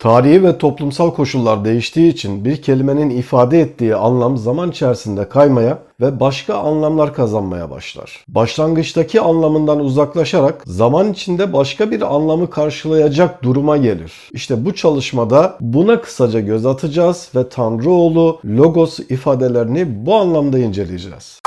Tarihi ve toplumsal koşullar değiştiği için bir kelimenin ifade ettiği anlam zaman içerisinde kaymaya ve başka anlamlar kazanmaya başlar. Başlangıçtaki anlamından uzaklaşarak zaman içinde başka bir anlamı karşılayacak duruma gelir. İşte bu çalışmada buna kısaca göz atacağız ve Tanrıoğlu logos ifadelerini bu anlamda inceleyeceğiz.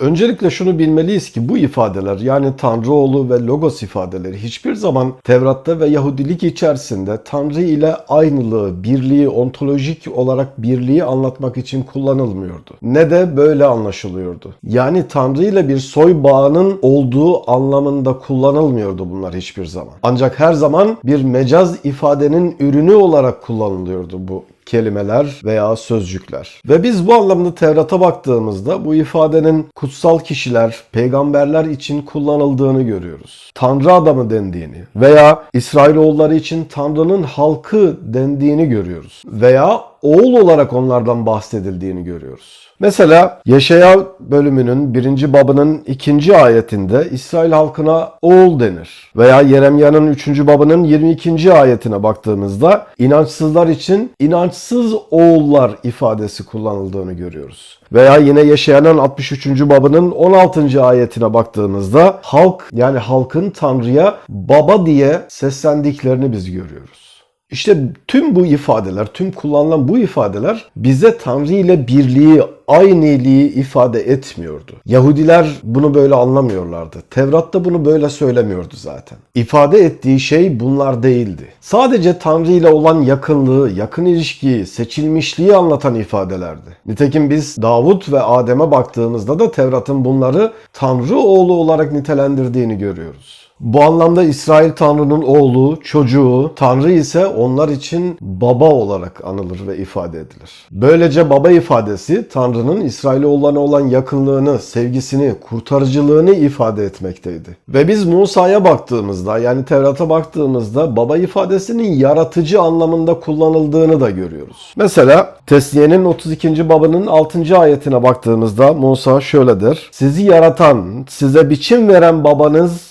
Öncelikle şunu bilmeliyiz ki bu ifadeler yani Tanrıoğlu ve Logos ifadeleri hiçbir zaman Tevrat'ta ve Yahudilik içerisinde Tanrı ile aynılığı, birliği, ontolojik olarak birliği anlatmak için kullanılmıyordu. Ne de böyle anlaşılıyordu. Yani Tanrı ile bir soy bağının olduğu anlamında kullanılmıyordu bunlar hiçbir zaman. Ancak her zaman bir mecaz ifadenin ürünü olarak kullanılıyordu bu kelimeler veya sözcükler. Ve biz bu anlamda Tevrat'a baktığımızda bu ifadenin kutsal kişiler, peygamberler için kullanıldığını görüyoruz. Tanrı adamı dendiğini veya İsrailoğulları için Tanrı'nın halkı dendiğini görüyoruz. Veya oğul olarak onlardan bahsedildiğini görüyoruz. Mesela Yeşaya bölümünün birinci babının ikinci ayetinde İsrail halkına oğul denir. Veya Yeremya'nın üçüncü babının 22. ayetine baktığımızda inançsızlar için inançsız oğullar ifadesi kullanıldığını görüyoruz. Veya yine Yeşaya'nın 63. babının 16. ayetine baktığımızda halk yani halkın Tanrı'ya baba diye seslendiklerini biz görüyoruz. İşte tüm bu ifadeler, tüm kullanılan bu ifadeler bize Tanrı ile birliği, ayniliği ifade etmiyordu. Yahudiler bunu böyle anlamıyorlardı. Tevrat'ta bunu böyle söylemiyordu zaten. İfade ettiği şey bunlar değildi. Sadece Tanrı ile olan yakınlığı, yakın ilişkiyi, seçilmişliği anlatan ifadelerdi. Nitekim biz Davut ve Adem'e baktığımızda da Tevrat'ın bunları Tanrı oğlu olarak nitelendirdiğini görüyoruz. Bu anlamda İsrail Tanrı'nın oğlu, çocuğu, Tanrı ise onlar için baba olarak anılır ve ifade edilir. Böylece baba ifadesi Tanrı'nın İsrailoğullarına olan yakınlığını, sevgisini, kurtarıcılığını ifade etmekteydi. Ve biz Musa'ya baktığımızda yani Tevrat'a baktığımızda baba ifadesinin yaratıcı anlamında kullanıldığını da görüyoruz. Mesela Tesniye'nin 32. babının 6. ayetine baktığımızda Musa şöyle der. Sizi yaratan, size biçim veren babanız,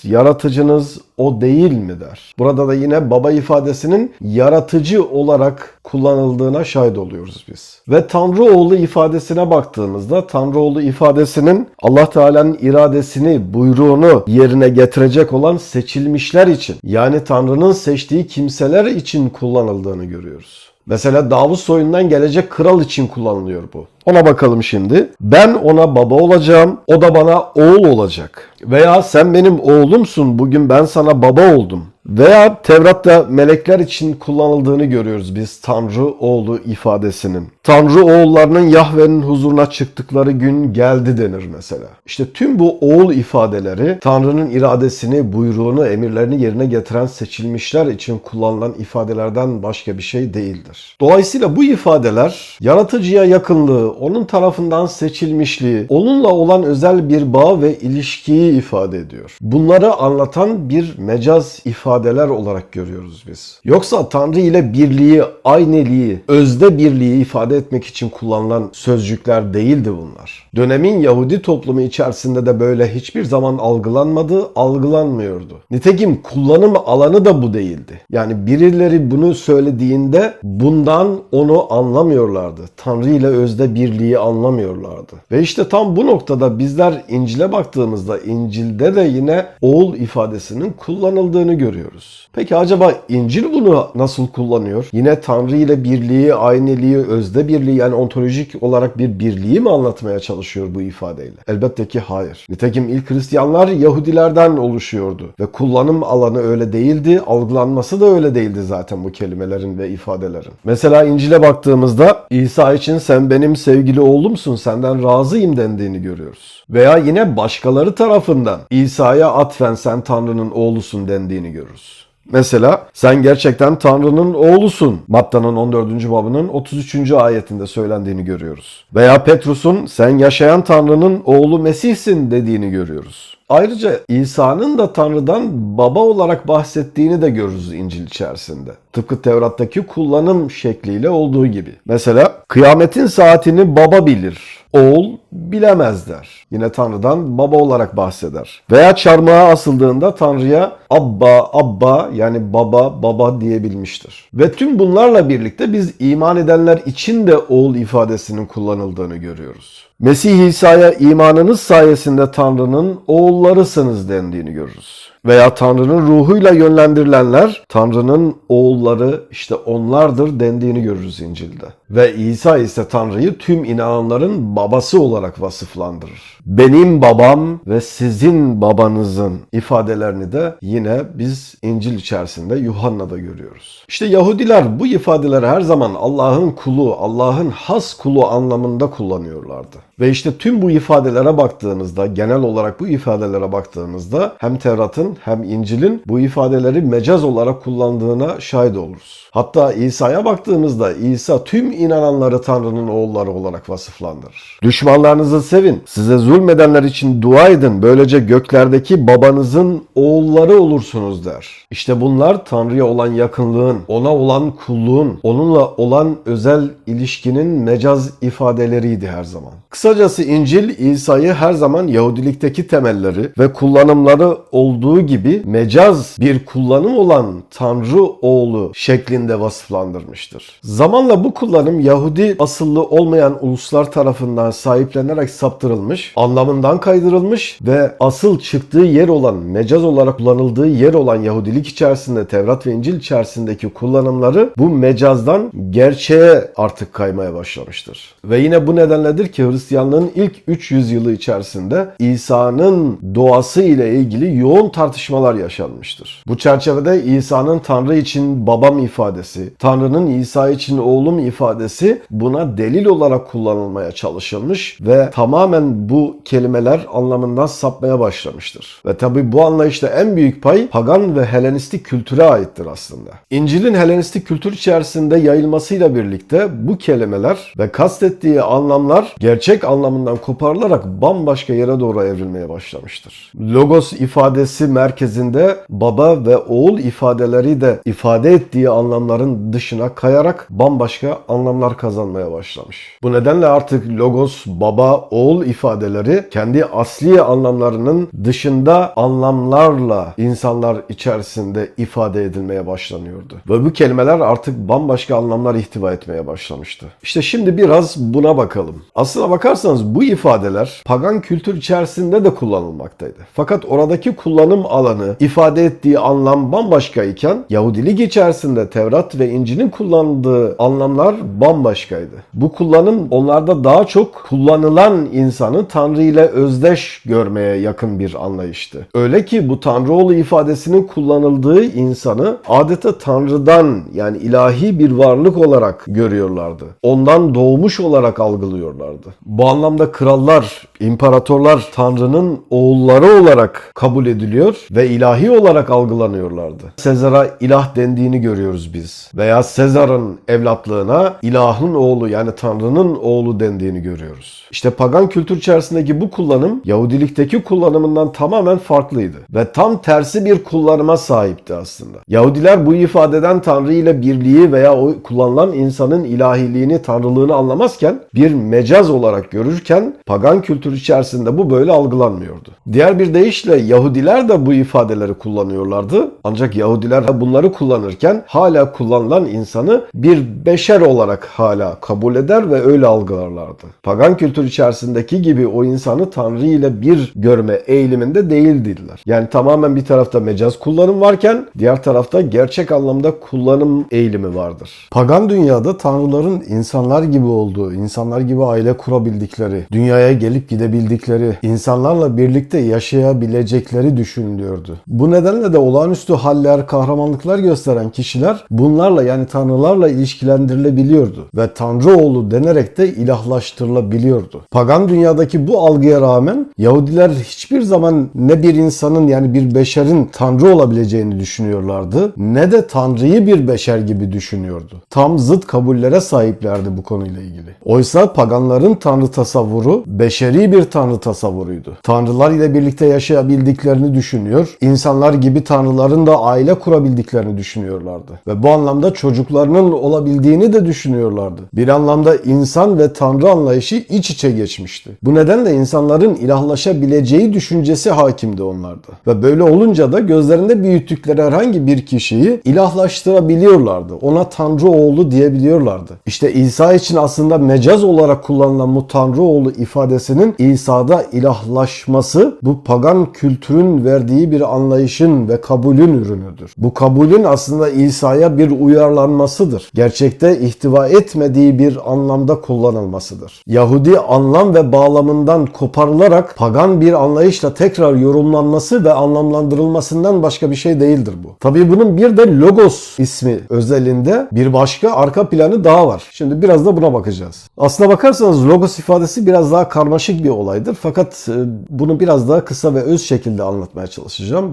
yaratıcınız o değil mi der. Burada da yine baba ifadesinin yaratıcı olarak kullanıldığına şahit oluyoruz biz. Ve Tanrı oğlu ifadesine baktığımızda Tanrı oğlu ifadesinin Allah Teala'nın iradesini, buyruğunu yerine getirecek olan seçilmişler için yani Tanrı'nın seçtiği kimseler için kullanıldığını görüyoruz. Mesela Davut soyundan gelecek kral için kullanılıyor bu. Ona bakalım şimdi. Ben ona baba olacağım, o da bana oğul olacak. Veya sen benim oğlumsun, bugün ben sana baba oldum. Veya Tevrat'ta melekler için kullanıldığını görüyoruz biz Tanrı oğlu ifadesinin. Tanrı oğullarının Yahve'nin huzuruna çıktıkları gün geldi denir mesela. İşte tüm bu oğul ifadeleri Tanrı'nın iradesini, buyruğunu, emirlerini yerine getiren seçilmişler için kullanılan ifadelerden başka bir şey değildir. Dolayısıyla bu ifadeler yaratıcıya yakınlığı, onun tarafından seçilmişliği, onunla olan özel bir bağ ve ilişkiyi ifade ediyor. Bunları anlatan bir mecaz ifadeler olarak görüyoruz biz. Yoksa Tanrı ile birliği, ayneliği, özde birliği ifade etmek için kullanılan sözcükler değildi bunlar. Dönemin Yahudi toplumu içerisinde de böyle hiçbir zaman algılanmadı, algılanmıyordu. Nitekim kullanım alanı da bu değildi. Yani birileri bunu söylediğinde bundan onu anlamıyorlardı. Tanrı ile özde birliği anlamıyorlardı. Ve işte tam bu noktada bizler İncil'e baktığımızda İncil'de de yine oğul ifadesinin kullanıldığını görüyoruz. Peki acaba İncil bunu nasıl kullanıyor? Yine Tanrı ile birliği, ayneliği, özde birliği yani ontolojik olarak bir birliği mi anlatmaya çalışıyor bu ifadeyle? Elbette ki hayır. Nitekim ilk Hristiyanlar Yahudilerden oluşuyordu ve kullanım alanı öyle değildi, algılanması da öyle değildi zaten bu kelimelerin ve ifadelerin. Mesela İncil'e baktığımızda İsa için sen benim sevgili oğlumsun, senden razıyım dendiğini görüyoruz. Veya yine başkaları tarafından İsa'ya atfen sen Tanrı'nın oğlusun dendiğini görürüz. Mesela sen gerçekten Tanrı'nın oğlusun. Matta'nın 14. babının 33. ayetinde söylendiğini görüyoruz. Veya Petrus'un sen yaşayan Tanrı'nın oğlu Mesih'sin dediğini görüyoruz. Ayrıca İsa'nın da Tanrı'dan baba olarak bahsettiğini de görürüz İncil içerisinde. Tıpkı Tevrat'taki kullanım şekliyle olduğu gibi. Mesela kıyametin saatini baba bilir, oğul bilemez der. Yine Tanrı'dan baba olarak bahseder. Veya çarmıha asıldığında Tanrı'ya Abba, Abba yani baba, baba diyebilmiştir. Ve tüm bunlarla birlikte biz iman edenler için de oğul ifadesinin kullanıldığını görüyoruz. Mesih İsa'ya imanınız sayesinde Tanrı'nın oğullarısınız dendiğini görürüz. Veya Tanrı'nın ruhuyla yönlendirilenler Tanrı'nın oğulları işte onlardır dendiğini görürüz İncil'de. Ve İsa ise Tanrı'yı tüm inananların babası olarak vasıflandırır. Benim babam ve sizin babanızın ifadelerini de yine biz İncil içerisinde Yuhanna'da görüyoruz. İşte Yahudiler bu ifadeleri her zaman Allah'ın kulu, Allah'ın has kulu anlamında kullanıyorlardı. Ve işte tüm bu ifadelere baktığınızda, genel olarak bu ifadelere baktığınızda hem Tevrat'ın hem İncil'in bu ifadeleri mecaz olarak kullandığına şahit oluruz. Hatta İsa'ya baktığımızda İsa tüm inananları Tanrı'nın oğulları olarak vasıflandırır. Düşmanlarınızı sevin, size zulmedenler için dua edin, böylece göklerdeki babanızın oğulları olursunuz der. İşte bunlar Tanrı'ya olan yakınlığın, ona olan kulluğun, onunla olan özel ilişkinin mecaz ifadeleriydi her zaman. Kısacası İncil İsa'yı her zaman Yahudilikteki temelleri ve kullanımları olduğu gibi mecaz bir kullanım olan Tanrı oğlu şeklinde vasıflandırmıştır. Zamanla bu kullanım Yahudi asıllı olmayan uluslar tarafından sahiplenerek saptırılmış, anlamından kaydırılmış ve asıl çıktığı yer olan mecaz olarak kullanıldığı yer olan Yahudilik içerisinde Tevrat ve İncil içerisindeki kullanımları bu mecazdan gerçeğe artık kaymaya başlamıştır. Ve yine bu nedenledir ki Hristiyanlığın ilk 300 yılı içerisinde İsa'nın doğası ile ilgili yoğun tartışmalar yaşanmıştır. Bu çerçevede İsa'nın Tanrı için babam ifadesi, Tanrı'nın İsa için oğlum ifadesi buna delil olarak kullanılmaya çalışılmış ve tamamen bu kelimeler anlamından sapmaya başlamıştır. Ve tabi bu anlayışta en büyük pay pagan ve Helenistik kültüre aittir aslında. İncil'in Helenistik kültür içerisinde yayılmasıyla birlikte bu kelimeler ve kastettiği anlamlar gerçek anlamından koparılarak bambaşka yere doğru evrilmeye başlamıştır. Logos ifadesi merkezinde baba ve oğul ifadeleri de ifade ettiği anlamların dışına kayarak bambaşka anlamlar kazanmaya başlamış. Bu nedenle artık logos, baba, oğul ifadeleri kendi asli anlamlarının dışında anlamlarla insanlar içerisinde ifade edilmeye başlanıyordu. Ve bu kelimeler artık bambaşka anlamlar ihtiva etmeye başlamıştı. İşte şimdi biraz buna bakalım. Aslına bakarsanız bu ifadeler pagan kültür içerisinde de kullanılmaktaydı. Fakat oradaki kullanım alanı, ifade ettiği anlam bambaşka iken Yahudilik içerisinde Tevrat ve İncil'in kullandığı anlamlar bambaşkaydı. Bu kullanım onlarda daha çok kullanılan insanı Tanrı ile özdeş görmeye yakın bir anlayıştı. Öyle ki bu Tanrıoğlu ifadesinin kullanıldığı insanı adeta Tanrı'dan yani ilahi bir varlık olarak görüyorlardı. Ondan doğmuş olarak algılıyorlardı. Bu anlamda krallar, imparatorlar Tanrı'nın oğulları olarak kabul ediliyor ve ilahi olarak algılanıyorlardı. Sezar'a ilah dendiğini görüyoruz biz. Veya Sezar'ın evlatlığına ilahın oğlu yani Tanrı'nın oğlu dendiğini görüyoruz. İşte pagan kültür içerisindeki bu kullanım Yahudilikteki kullanımından tamamen farklıydı. Ve tam tersi bir kullanıma sahipti aslında. Yahudiler bu ifadeden Tanrı ile birliği veya o kullanılan insanın ilahiliğini, tanrılığını anlamazken bir mecaz olarak görürken pagan kültür içerisinde bu böyle algılanmıyordu. Diğer bir deyişle Yahudiler de bu ifadeleri kullanıyorlardı. Ancak Yahudiler bunları kullanırken hala kullanılan insanı bir beşer olarak hala kabul eder ve öyle algılarlardı. Pagan kültür içerisindeki gibi o insanı Tanrı ile bir görme eğiliminde değildiler. Yani tamamen bir tarafta mecaz kullanım varken diğer tarafta gerçek anlamda kullanım eğilimi vardır. Pagan dünyada tanrıların insanlar gibi olduğu, insanlar gibi aile kurabildikleri, dünyaya gelip gidebildikleri, insanlarla birlikte yaşayabilecekleri düşünülmüştür deniliyordu. Bu nedenle de olağanüstü haller, kahramanlıklar gösteren kişiler bunlarla yani tanrılarla ilişkilendirilebiliyordu ve Tanrı oğlu denerek de ilahlaştırılabiliyordu. Pagan dünyadaki bu algıya rağmen Yahudiler hiçbir zaman ne bir insanın yani bir beşerin Tanrı olabileceğini düşünüyorlardı ne de Tanrı'yı bir beşer gibi düşünüyordu. Tam zıt kabullere sahiplerdi bu konuyla ilgili. Oysa paganların Tanrı tasavvuru beşeri bir Tanrı tasavvuruydu. Tanrılar ile birlikte yaşayabildiklerini düşünüyor, insanlar gibi tanrıların da aile kurabildiklerini düşünüyorlardı. Ve bu anlamda çocuklarının olabildiğini de düşünüyorlardı. Bir anlamda insan ve tanrı anlayışı iç içe geçmişti. Bu nedenle insanların ilahlaşabileceği düşüncesi hakimdi onlarda. Ve böyle olunca da gözlerinde büyüttükleri herhangi bir kişiyi ilahlaştırabiliyorlardı. Ona tanrı oğlu diyebiliyorlardı. İşte İsa için aslında mecaz olarak kullanılan bu tanrı oğlu ifadesinin İsa'da ilahlaşması bu pagan kültürün verdiği bir anlayışın ve kabulün ürünüdür. Bu kabulün aslında İsa'ya bir uyarlanmasıdır. Gerçekte ihtiva etmediği bir anlamda kullanılmasıdır. Yahudi anlam ve bağlamından koparılarak pagan bir anlayışla tekrar yorumlanması ve anlamlandırılmasından başka bir şey değildir bu. Tabii bunun bir de logos ismi özelinde bir başka arka planı daha var. Şimdi biraz da buna bakacağız. Aslına bakarsanız logos ifadesi biraz daha karmaşık bir olaydır. Fakat e, bunu biraz daha kısa ve öz şekilde anlatmaya çalışacağım.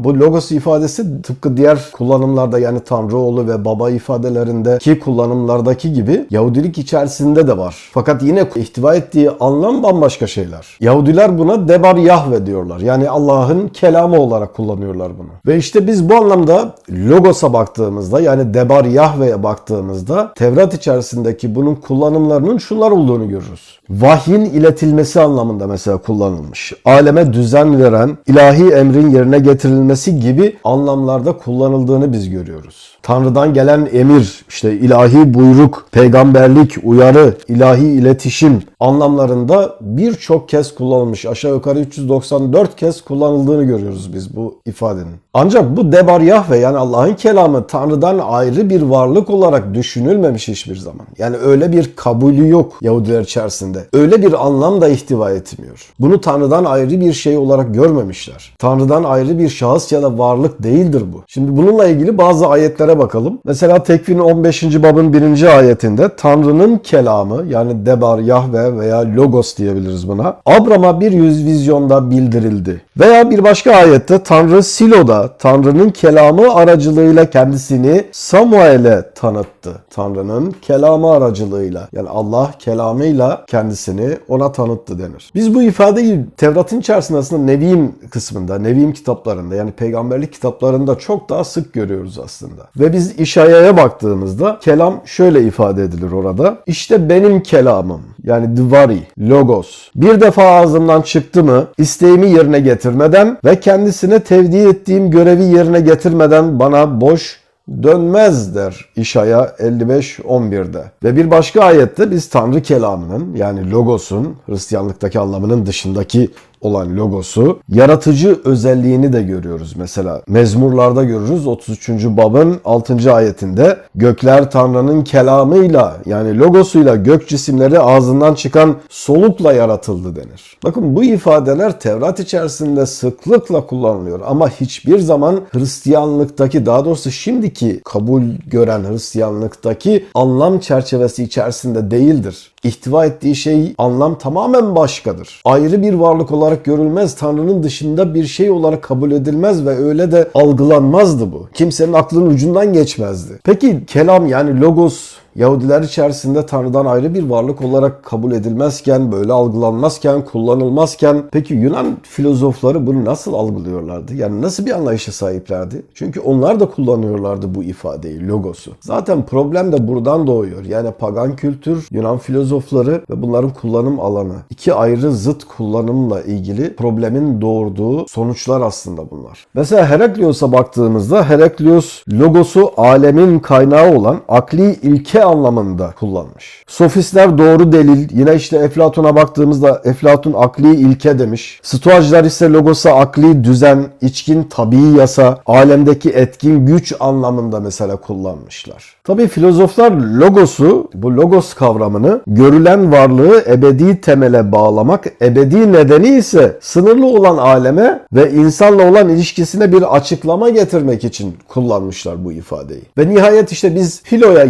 Bu logos ifadesi tıpkı diğer kullanımlarda yani Tanrı oğlu ve baba ifadelerindeki kullanımlardaki gibi Yahudilik içerisinde de var. Fakat yine ihtiva ettiği anlam bambaşka şeyler. Yahudiler buna debar Yahve diyorlar. Yani Allah'ın kelamı olarak kullanıyorlar bunu. Ve işte biz bu anlamda logosa baktığımızda yani debar Yahve'ye baktığımızda Tevrat içerisindeki bunun kullanımlarının şunlar olduğunu görürüz. Vahyin iletilmesi anlamında mesela kullanılmış. Aleme düzen veren, ilahi emrin yerine getirilmesi gibi anlamlarda kullanıldığını biz görüyoruz. Tanrı'dan gelen emir, işte ilahi buyruk, peygamberlik, uyarı, ilahi iletişim anlamlarında birçok kez kullanılmış. Aşağı yukarı 394 kez kullanıldığını görüyoruz biz bu ifadenin. Ancak bu debar Yahve yani Allah'ın kelamı Tanrı'dan ayrı bir varlık olarak düşünülmemiş hiçbir zaman. Yani öyle bir kabulü yok Yahudiler içerisinde. Öyle bir anlam da ihtiva etmiyor. Bunu Tanrı'dan ayrı bir şey olarak görmemişler. Tanrı'dan ayrı bir şahıs ya da varlık değildir bu. Şimdi bununla ilgili bazı ayetlere bakalım. Mesela Tekvin 15. babın 1. ayetinde Tanrı'nın kelamı yani Debar Yahve veya Logos diyebiliriz buna. Abram'a bir yüz vizyonda bildirildi. Veya bir başka ayette Tanrı Silo'da Tanrı'nın kelamı aracılığıyla kendisini Samuel'e tanıttı. Tanrı'nın kelamı aracılığıyla yani Allah kelamıyla kendisini ona tanıttı denir. Biz bu ifadeyi Tevrat'ın içerisinde aslında Nevim kısmında, Nevim kitaplarında yani peygamberlik kitaplarında çok daha sık görüyoruz aslında. Ve biz İşaya'ya baktığımızda kelam şöyle ifade edilir orada. İşte benim kelamım yani dvari, logos. Bir defa ağzımdan çıktı mı isteğimi yerine getirmeden ve kendisine tevdi ettiğim görevi yerine getirmeden bana boş dönmez der İşaya 55-11'de. Ve bir başka ayette biz Tanrı kelamının yani logosun Hristiyanlıktaki anlamının dışındaki olan logosu yaratıcı özelliğini de görüyoruz. Mesela mezmurlarda görürüz 33. babın 6. ayetinde gökler Tanrı'nın kelamıyla yani logosuyla gök cisimleri ağzından çıkan solukla yaratıldı denir. Bakın bu ifadeler Tevrat içerisinde sıklıkla kullanılıyor ama hiçbir zaman Hristiyanlıktaki daha doğrusu şimdiki kabul gören Hristiyanlıktaki anlam çerçevesi içerisinde değildir. İhtiva ettiği şey anlam tamamen başkadır. Ayrı bir varlık olarak görülmez, Tanrı'nın dışında bir şey olarak kabul edilmez ve öyle de algılanmazdı bu. Kimsenin aklının ucundan geçmezdi. Peki kelam yani logos Yahudiler içerisinde Tanrı'dan ayrı bir varlık olarak kabul edilmezken, böyle algılanmazken, kullanılmazken peki Yunan filozofları bunu nasıl algılıyorlardı? Yani nasıl bir anlayışa sahiplerdi? Çünkü onlar da kullanıyorlardı bu ifadeyi, logosu. Zaten problem de buradan doğuyor. Yani pagan kültür, Yunan filozofları ve bunların kullanım alanı. iki ayrı zıt kullanımla ilgili problemin doğurduğu sonuçlar aslında bunlar. Mesela Heraklios'a baktığımızda Heraklios logosu alemin kaynağı olan akli ilke anlamında kullanmış. Sofistler doğru delil, yine işte Eflatun'a baktığımızda Eflatun akli ilke demiş. Stoacılar ise logosa akli düzen, içkin tabii yasa, alemdeki etkin güç anlamında mesela kullanmışlar. Tabii filozoflar logosu, bu logos kavramını görülen varlığı ebedi temele bağlamak, ebedi nedeni ise sınırlı olan aleme ve insanla olan ilişkisine bir açıklama getirmek için kullanmışlar bu ifadeyi. Ve nihayet işte biz Filo'ya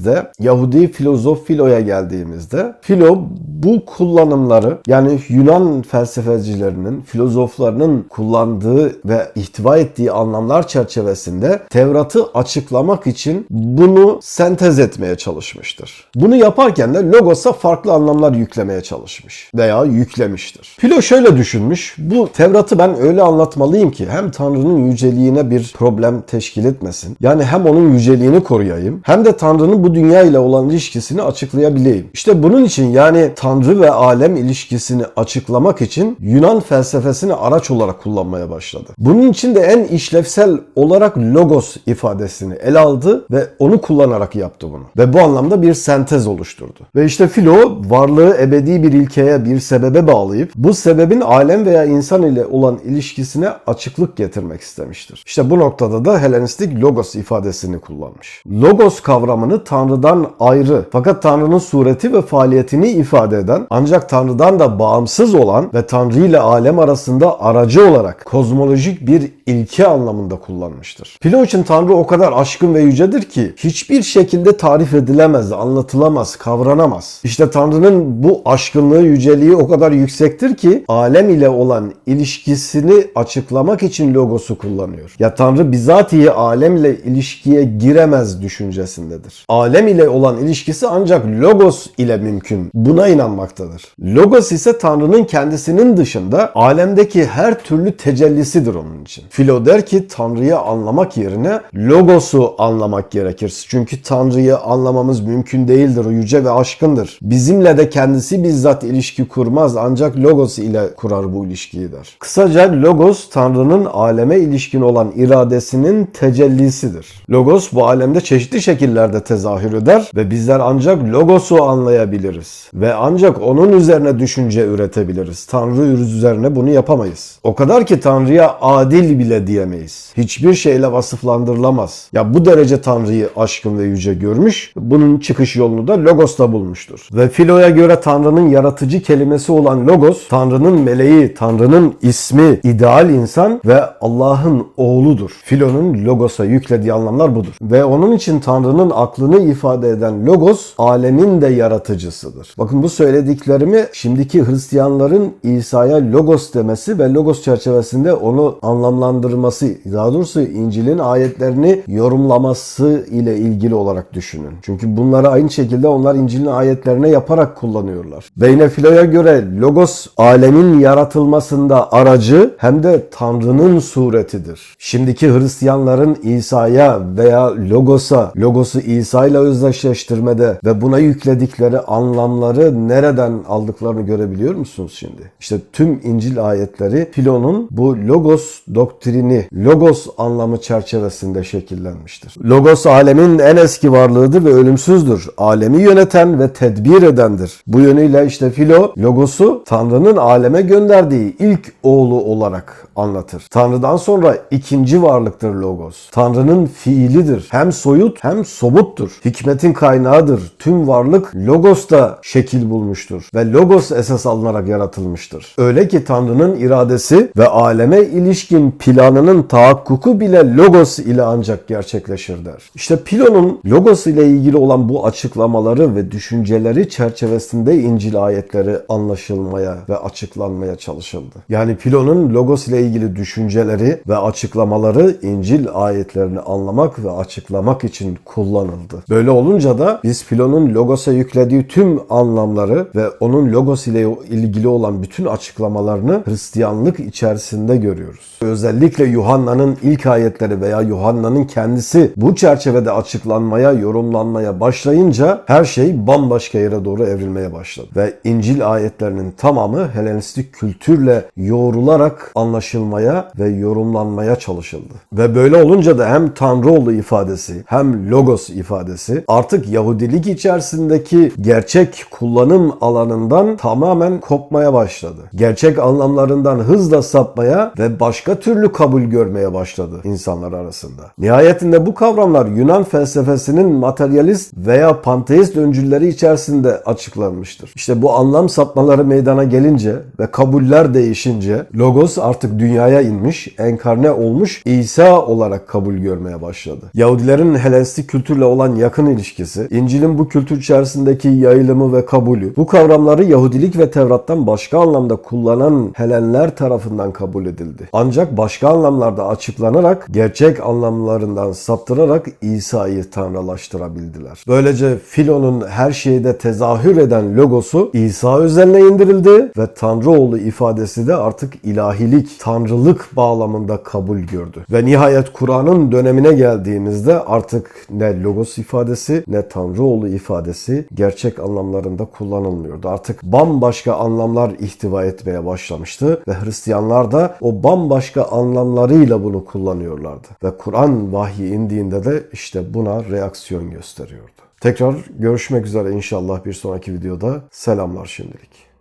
geldiğimizde, Yahudi filozof Filo'ya geldiğimizde, Filo bu kullanımları yani Yunan felsefecilerinin, filozoflarının kullandığı ve ihtiva ettiği anlamlar çerçevesinde Tevrat'ı açıklamak için bunu sentez etmeye çalışmıştır. Bunu yaparken de Logos'a farklı anlamlar yüklemeye çalışmış veya yüklemiştir. Filo şöyle düşünmüş, bu Tevrat'ı ben öyle anlatmalıyım ki hem Tanrı'nın yüceliğine bir problem teşkil etmesin. Yani hem onun yüceliğini koruyayım hem de Tanrı'nın bu dünya ile olan ilişkisini açıklayabileyim. İşte bunun için yani Tanrı ve alem ilişkisini açıklamak için Yunan felsefesini araç olarak kullanmaya başladı. Bunun için de en işlevsel olarak logos ifadesini ele aldı ve onu kullanarak yaptı bunu. Ve bu anlamda bir sentez oluşturdu. Ve işte Filo varlığı ebedi bir ilkeye, bir sebebe bağlayıp bu sebebin alem veya insan ile olan ilişkisine açıklık getirmek istemiştir. İşte bu noktada da Helenistik logos ifadesini kullanmış. Logos kavramını Tanrı'dan ayrı fakat Tanrı'nın sureti ve faaliyetini ifade eden ancak Tanrı'dan da bağımsız olan ve Tanrı ile alem arasında aracı olarak kozmolojik bir ilke anlamında kullanmıştır. Filo için Tanrı o kadar aşkın ve yücedir ki hiçbir şekilde tarif edilemez, anlatılamaz, kavranamaz. İşte Tanrı'nın bu aşkınlığı, yüceliği o kadar yüksektir ki alem ile olan ilişkisini açıklamak için logosu kullanıyor. Ya Tanrı bizatihi alemle ilişkiye giremez düşüncesindedir. Alem ile olan ilişkisi ancak logos ile mümkün. Buna inanmaktadır. Logos ise Tanrı'nın kendisinin dışında alemdeki her türlü tecellisidir onun için. Filo der ki Tanrı'yı anlamak yerine logosu anlamak gerekir. Çünkü Tanrı'yı anlamamız mümkün değildir. O yüce ve aşkındır. Bizimle de kendisi bizzat ilişki kurmaz ancak logos ile kurar bu ilişkiyi der. Kısaca logos Tanrı'nın aleme ilişkin olan iradesinin tecellisidir. Logos bu alemde çeşitli şekillerde tezahür eder ve bizler ancak logosu anlayabiliriz ve ancak onun üzerine düşünce üretebiliriz. Tanrı üzerine bunu yapamayız. O kadar ki Tanrı'ya adil bile diyemeyiz. Hiçbir şeyle vasıflandırılamaz. Ya bu derece Tanrı'yı aşkın ve yüce görmüş. Bunun çıkış yolunu da Logos'ta bulmuştur. Ve Filo'ya göre Tanrı'nın yaratıcı kelimesi olan Logos, Tanrı'nın meleği, Tanrı'nın ismi, ideal insan ve Allah'ın oğludur. Filo'nun Logos'a yüklediği anlamlar budur. Ve onun için Tanrı'nın aklını ifade eden Logos, alemin de yaratıcısıdır. Bakın bu söylediklerimi şimdiki Hristiyanların İsa'ya Logos demesi ve Logos çerçevesinde onu anlamlandırması, daha doğrusu İncil'in ayetlerini yorumlaması ile ilgili olarak düşünün. Çünkü bunları aynı şekilde onlar İncil'in ayetlerine yaparak kullanıyorlar. Ve yine Filo'ya göre Logos alemin yaratılmasında aracı hem de Tanrı'nın suretidir. Şimdiki Hristiyanların İsa'ya veya Logos'a, Logos'u İsa ile özdeşleştirmede ve buna yükledikleri anlamları nereden aldıklarını görebiliyor musunuz şimdi? İşte tüm İncil ayetleri Filo'nun bu Logos doktrini, Logos anlamı çerçevesinde şekillenmiştir. Logos alemin en eski varlığıdır ve ölümsüzdür. Alemi yöneten ve tedbir edendir. Bu yönüyle işte Filo Logos'u Tanrı'nın aleme gönderdiği ilk oğlu olarak anlatır. Tanrı'dan sonra ikinci varlıktır Logos. Tanrı'nın fiilidir. Hem soyut hem sobuttur. Hikmetin kaynağıdır. Tüm varlık Logos'ta şekil bulmuştur ve Logos esas alınarak yaratılmıştır. Öyle ki Tanrı'nın iradesi ve aleme ilişkin planının tahakkuku bile Logos ile ancak gerçekleşir der. İşte Pilo'nun Logos ile ilgili olan bu açıklamaları ve düşünceleri çerçevesinde İncil ayetleri anlaşılmaya ve açıklanmaya çalışıldı. Yani Pilo'nun Logos ile ilgili düşünceleri ve açıklamaları İncil ayetlerini anlamak ve açıklamak için kullanıldı. Böyle olunca da biz Pilo'nun Logos'a yüklediği tüm anlamları ve onun Logos ile ilgili olan bütün açıklamalarını Hristiyanlık içerisinde görüyoruz. Özellikle Yuhanna'nın ilk ayetleri veya Yuhanna'nın kendisi bu çerçevede açıklanmaya, yorumlanmaya başlayınca her şey bambaşka yere doğru evrilmeye başladı. Ve İncil ayetlerinin tamamı Helenistik kültürle yoğrularak anlaşılmaya ve yorumlanmaya çalışıldı. Ve böyle olunca da hem Tanrıoğlu ifadesi hem Logos ifadesi ifadesi artık Yahudilik içerisindeki gerçek kullanım alanından tamamen kopmaya başladı. Gerçek anlamlarından hızla sapmaya ve başka türlü kabul görmeye başladı insanlar arasında. Nihayetinde bu kavramlar Yunan felsefesinin materyalist veya panteist öncülleri içerisinde açıklanmıştır. İşte bu anlam sapmaları meydana gelince ve kabuller değişince Logos artık dünyaya inmiş, enkarne olmuş İsa olarak kabul görmeye başladı. Yahudilerin Helenistik kültürle olan yakın ilişkisi, İncil'in bu kültür içerisindeki yayılımı ve kabulü, bu kavramları Yahudilik ve Tevrat'tan başka anlamda kullanan Helenler tarafından kabul edildi. Ancak başka anlamlarda açıklanarak, gerçek anlamlarından saptırarak İsa'yı tanrılaştırabildiler. Böylece Filo'nun her şeyde tezahür eden logosu İsa özeline indirildi ve Tanrı oğlu ifadesi de artık ilahilik, tanrılık bağlamında kabul gördü. Ve nihayet Kur'an'ın dönemine geldiğimizde artık ne logos ifadesi ne Tanrı oğlu ifadesi gerçek anlamlarında kullanılmıyordu. Artık bambaşka anlamlar ihtiva etmeye başlamıştı ve Hristiyanlar da o bambaşka anlamlarıyla bunu kullanıyorlardı. Ve Kur'an vahyi indiğinde de işte buna reaksiyon gösteriyordu. Tekrar görüşmek üzere inşallah bir sonraki videoda. Selamlar şimdilik.